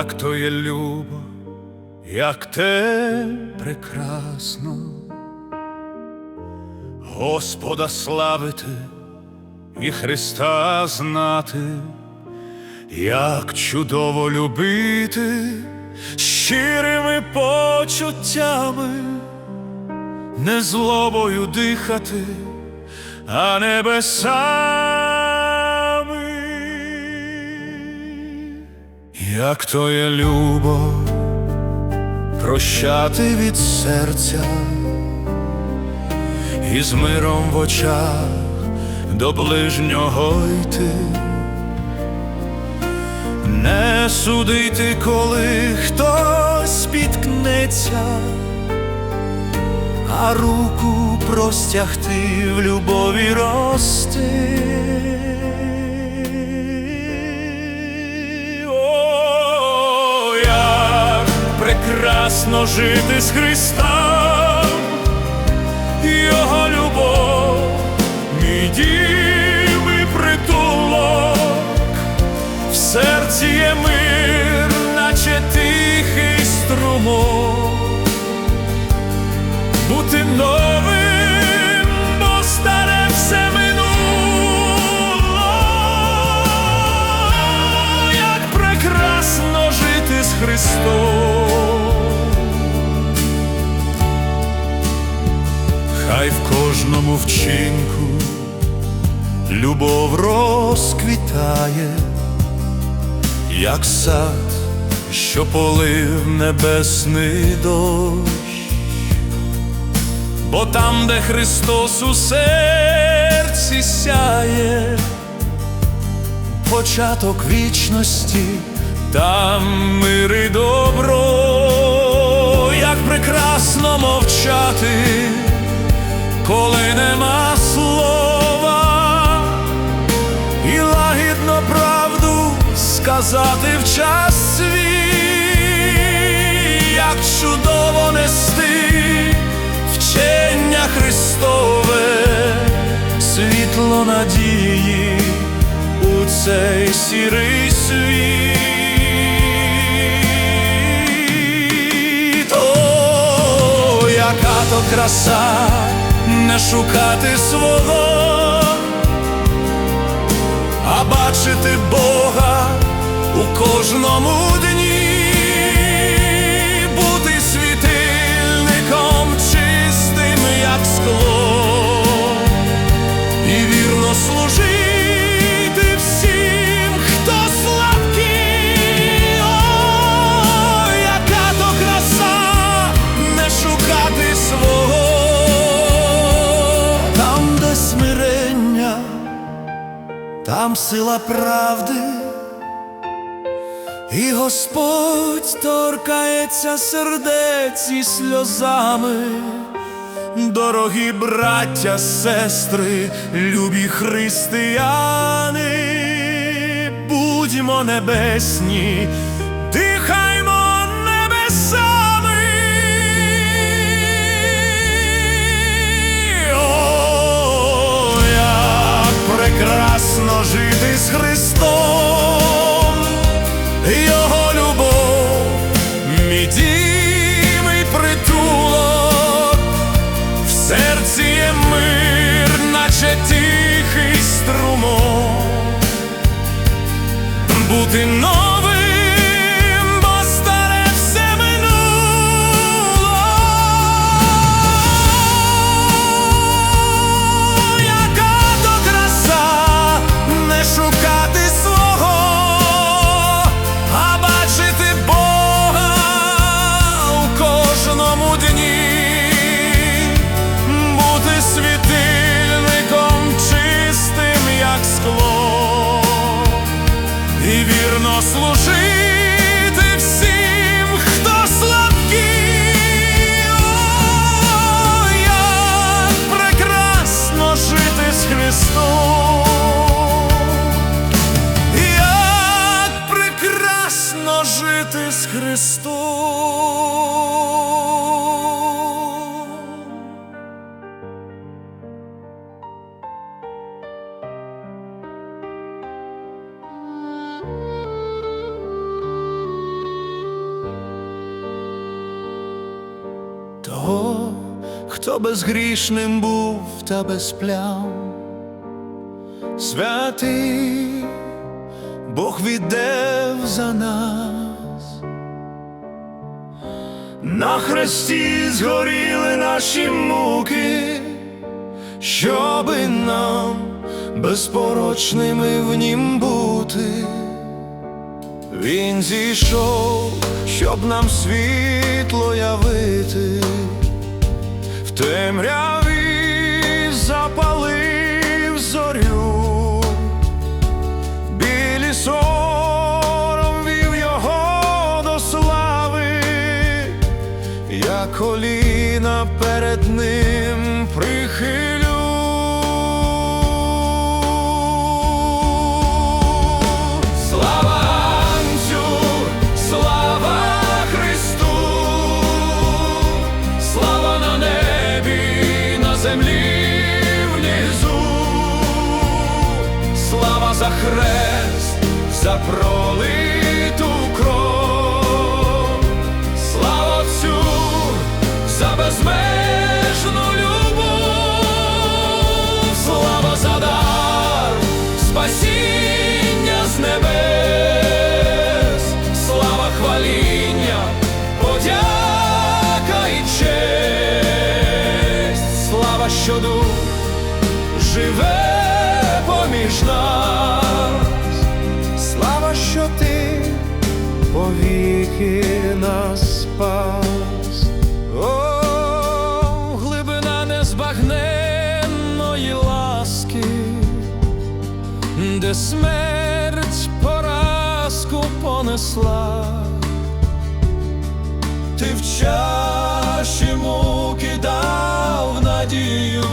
як то є любо, як те прекрасно, Господа славити і Христа знати, як чудово любити щирими почуттями, не злобою дихати, а небесами, як то є любо прощати від серця і з миром в очах до ближнього йти, не судити, коли хтось спіткнеться, а руку простягти в любові рости. Прекрасно жити з Христом, Його любов, мій дім і притулок, в серці є мир, наче тихий струмок, бути новим, бо старе все минуло, як прекрасно жити з Христом. Кожному вчинку. Любов розквітає, як сад, що полив небесний дощ, бо там, де Христос у серці сяє, початок вічності, там мир і добро, як прекрасно мовчати коли нема слова, і лагідно правду сказати в час свій, як чудово нести вчення Христове, світло надії у цей сірий світ. Яка то краса шукати свого, а бачити Бога у кожному дні, там сила правди, і Господь торкається сердець і сльозами, дорогі браття, сестри, любі християни, будьмо небесні, жити з Христом, Його любов, мій дім і притулок, в серці є мир, наче тихий струмок, бути новим, Христу. Того, хто безгрішним був та без плям, святий Бог віддав за нас. На хресті згоріли наші муки, щоби нам безпорочними в нім бути. Він зійшов, щоб нам світло явити, в темряві перед ним прихилю. Слава слава Христу, слава на небі, на землі внизу, слава за хрест, за пролиту де смерть поразку понесла, ти в чаші муки дав надію,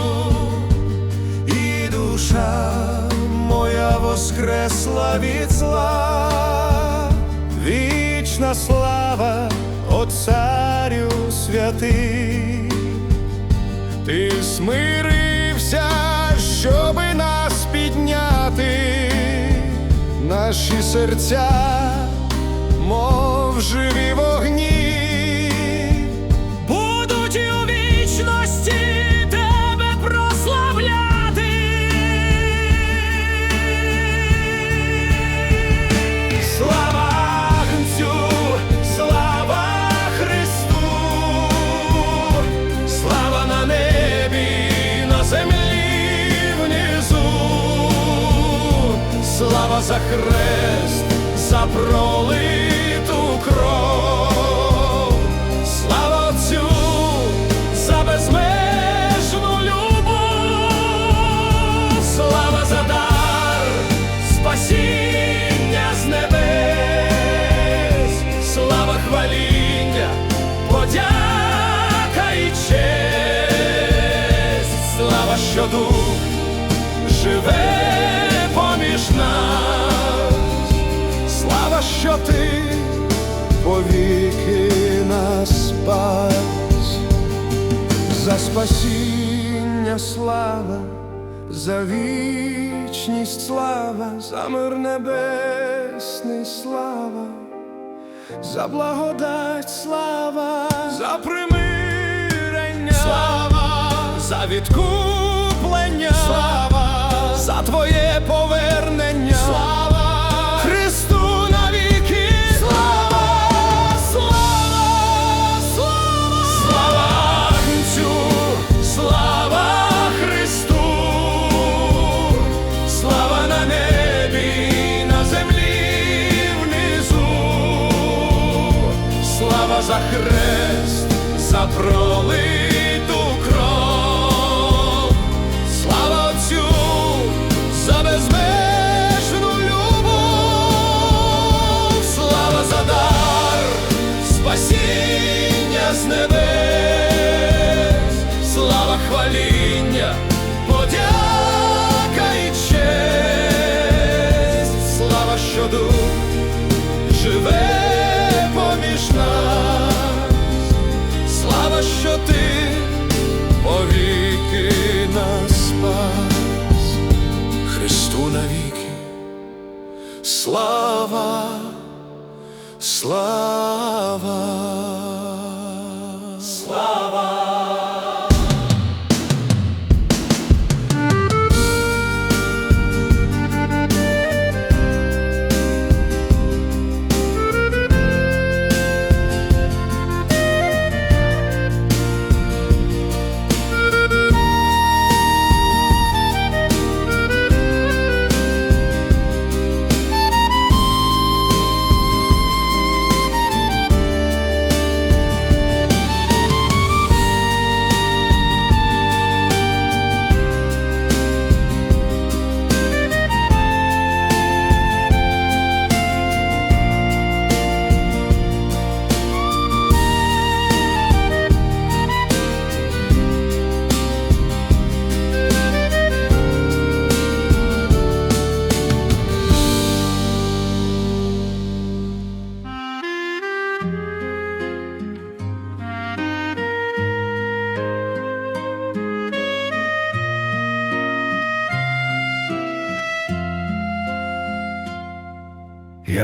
і душа моя воскресла від зла, вічна слава, о царю святий. Ти смирився, щоби наші серця, мов живі вогні, за хрест, за пролиту кров, слава Отцю за безмежну любов, слава за дар, спасіння з небес, слава хваління, подяка і честь, слава, що дух живе за спасіння слава, за вічність слава, за мир небесний слава, за благодать слава, за примирення, слава, за відкуплення, слава, за твоє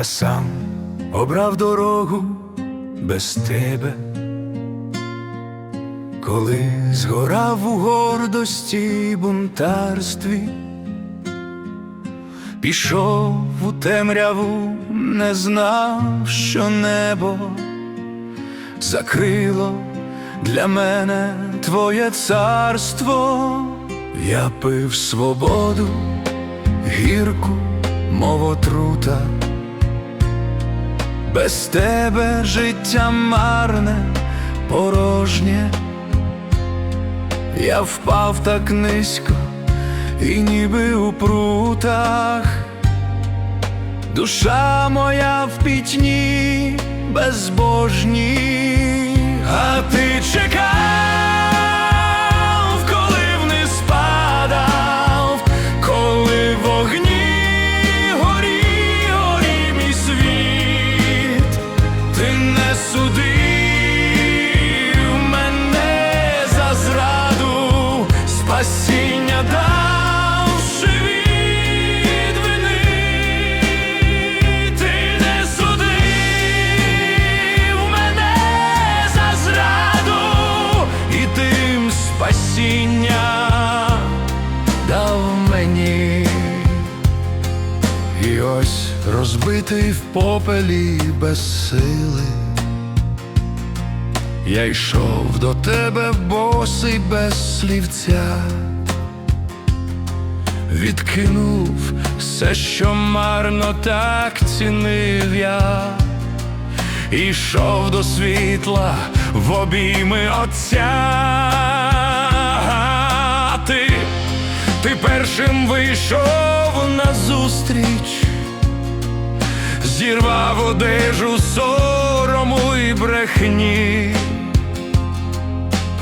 сам обрав дорогу без тебе, коли згорав у гордості й бунтарстві, пішов у темряву, не знав, що небо закрило для мене твоє царство, я пив свободу, гірку, мов отрута. Без тебе життя марне, порожнє, я впав так низько, і ніби у прутах, душа моя в пітьні безбожній, а ти чекав, спасіння давши від вини, ти не судив мене за зраду, і тим спасіння дав мені. І ось розбитий в попелі без сили. Я йшов до тебе босий без слівця, відкинув все, що марно так цінив я, Ішов до світла в обійми Отця. Ти, ти першим вийшов на зустріч, зірвав одежу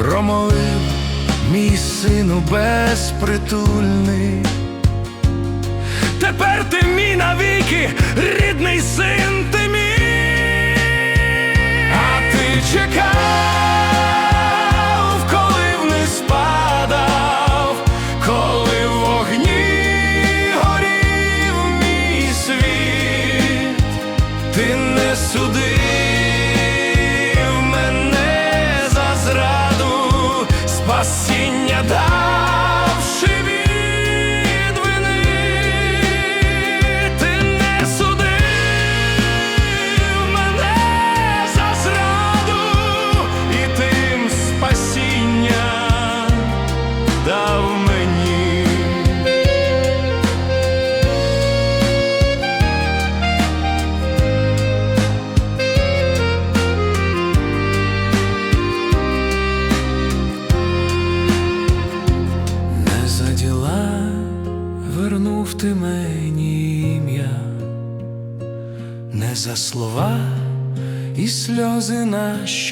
промовив мій сину безпритульний. Тепер ти мій навіки, рідний син ти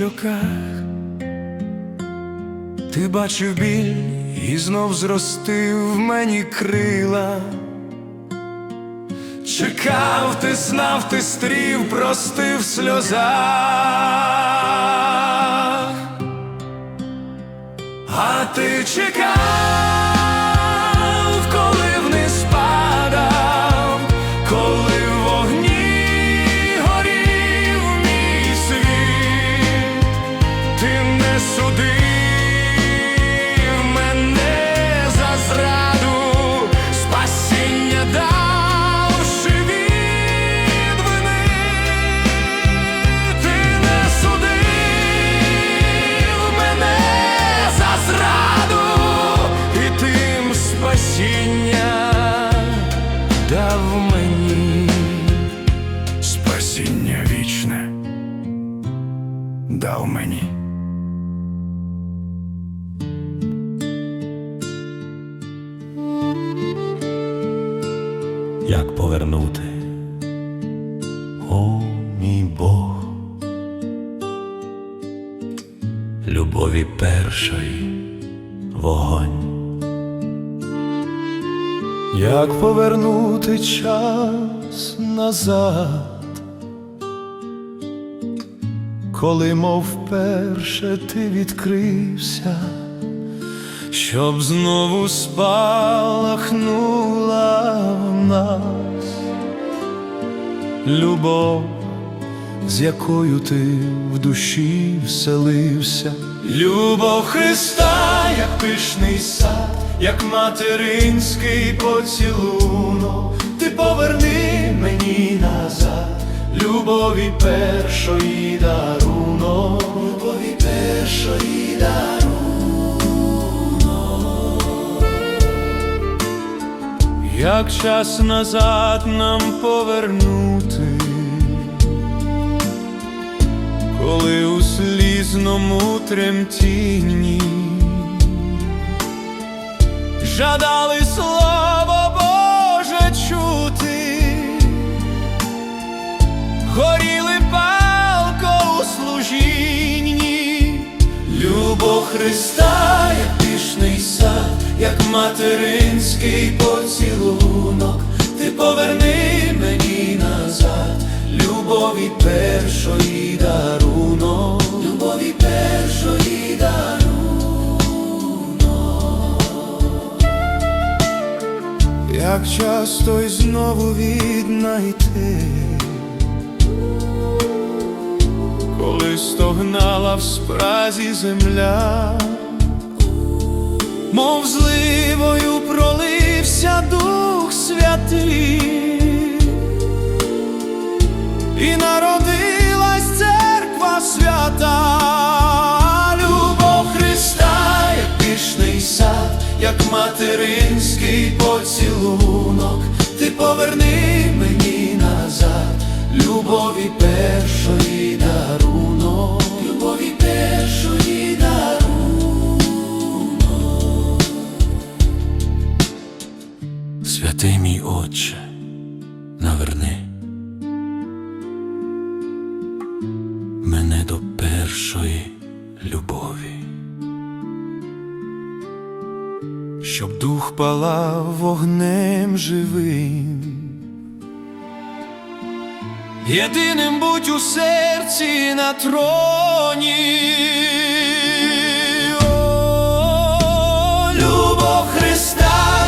щоках. Ти бачив біль і знов зростив в мені крила. Чекав, ти знав, ти стрів, простив в сльозах. А ти чекав, повернути час назад, коли, мов вперше ти відкрився, щоб знову спалахнула в нас любов, з якою ти в душі вселився. Любов Христа, як пишний сад, як материнський поцілунок, ти поверни мені назад, любові першої дарунок, любові першої дарунок. Як час назад нам повернути, коли у слізному тремтінні жадали слово горіли палко у служінні, любов Христа, як пішний сад, як материнський поцілунок, ти поверни мені назад, любові першої дарунок, любові першої дарунок. Як часто й знову віднайти, коли стогнала в спразі земля, мов зливою пролився Дух Святий, і народилась церква свята, любов Христа, як пішний сад, як материнський поцілунок, ти поверни мені назад, любові першої дарунок, Святий мій Отче, наверни мене до першої любові. Щоб дух палав вогнем живим, єдиним будь у серці на троні. О, Любов Христа,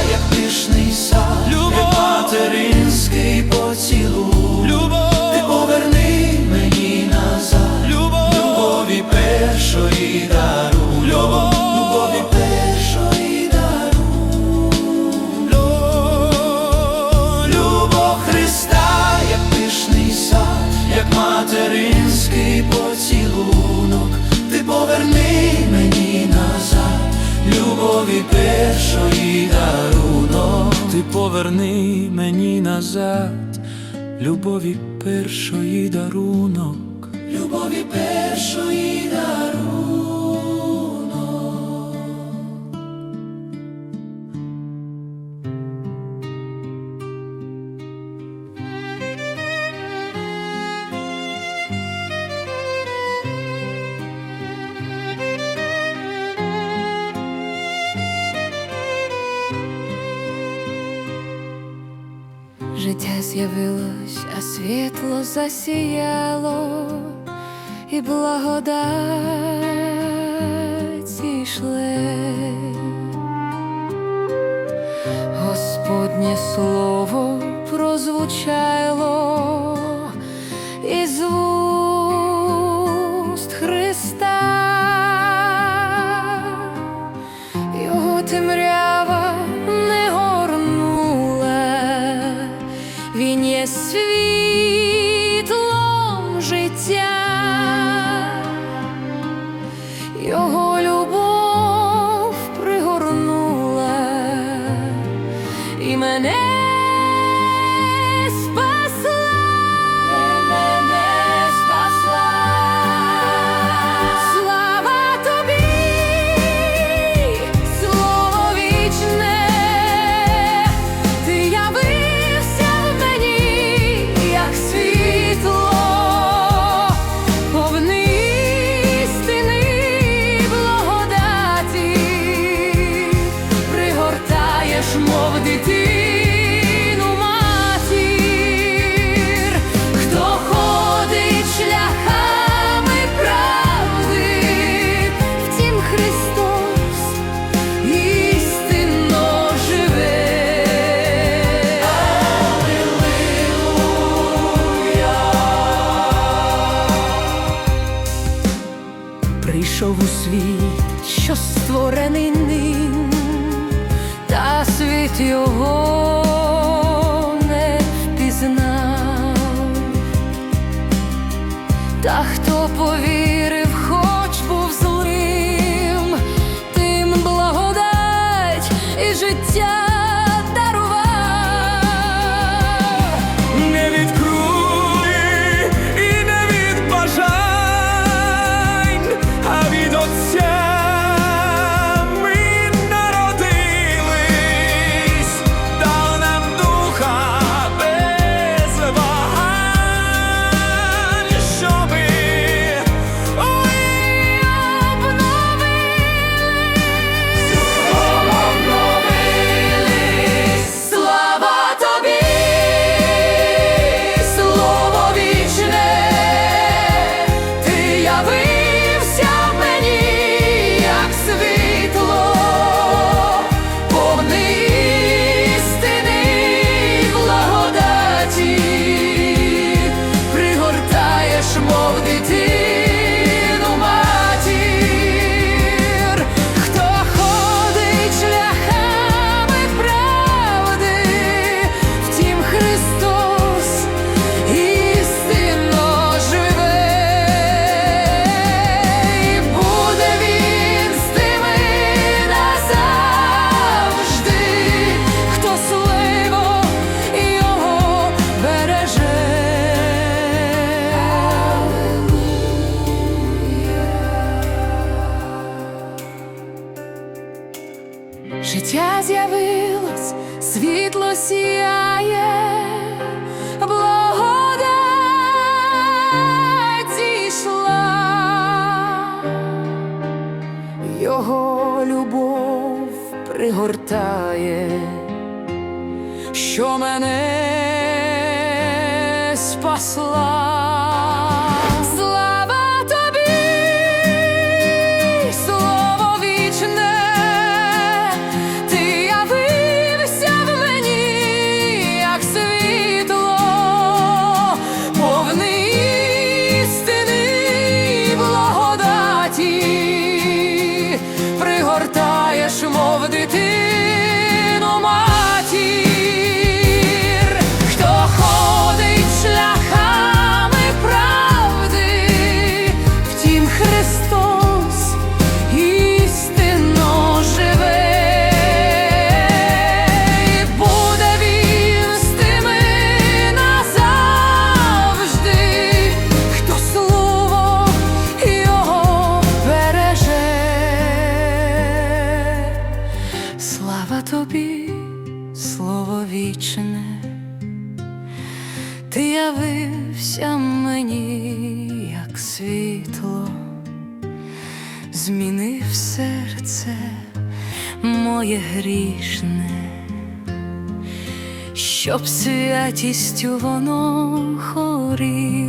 Життя з'явилось, а світло засіяло, і благодать зійшли. Господнє слово прозвучало ним, та світ його не впізнав. Та хто повірив, пригортає, що мене моє грішне, щоб святістю воно хоріло.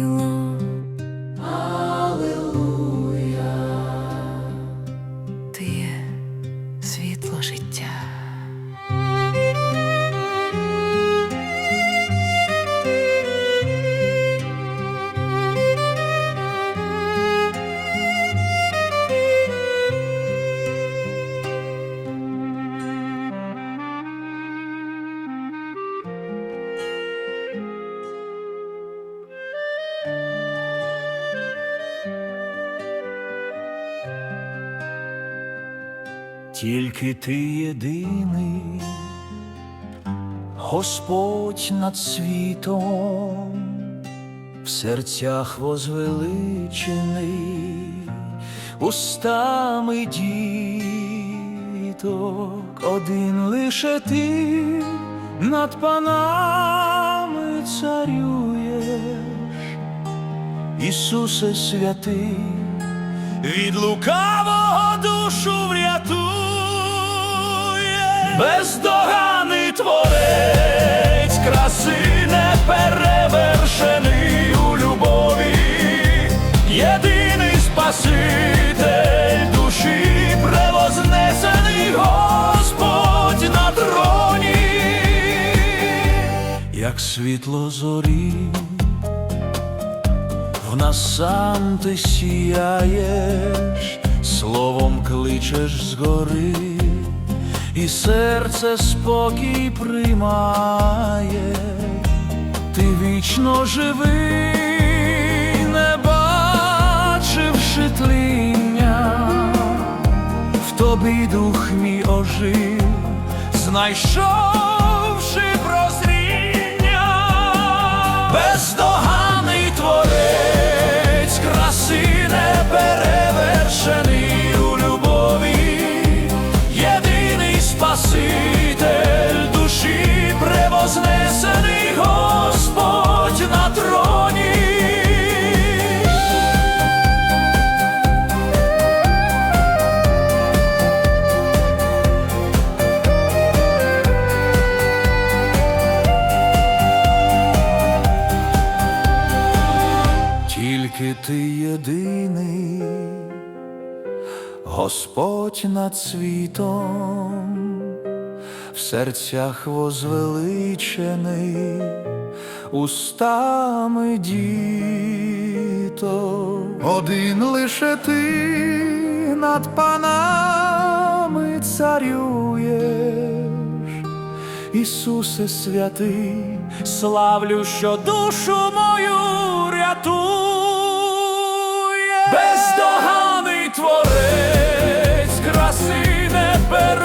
Тільки ти єдиний, Господь над світом, в серцях возвеличений, устами діток, один лише ти над панами царюєш, Ісусе святий від лукавого душу врятує, бездоганий творець, краси неперевершений у любові, єдиний спаситель душі, превознесений Господь на троні, як світло зорі в нас сам ти сіяєш, словом кличеш згори, і серце спокій приймає, ти вічно живий, не бачивши тління, в тобі дух мій ожив, знайшовши прозріння, бездоганий Господь над світом, в серцях возвеличений, устами діто, один лише ти над панами царюєш, Ісусе святий, славлю, що душу мою рятує. Бездоганий творець. perro.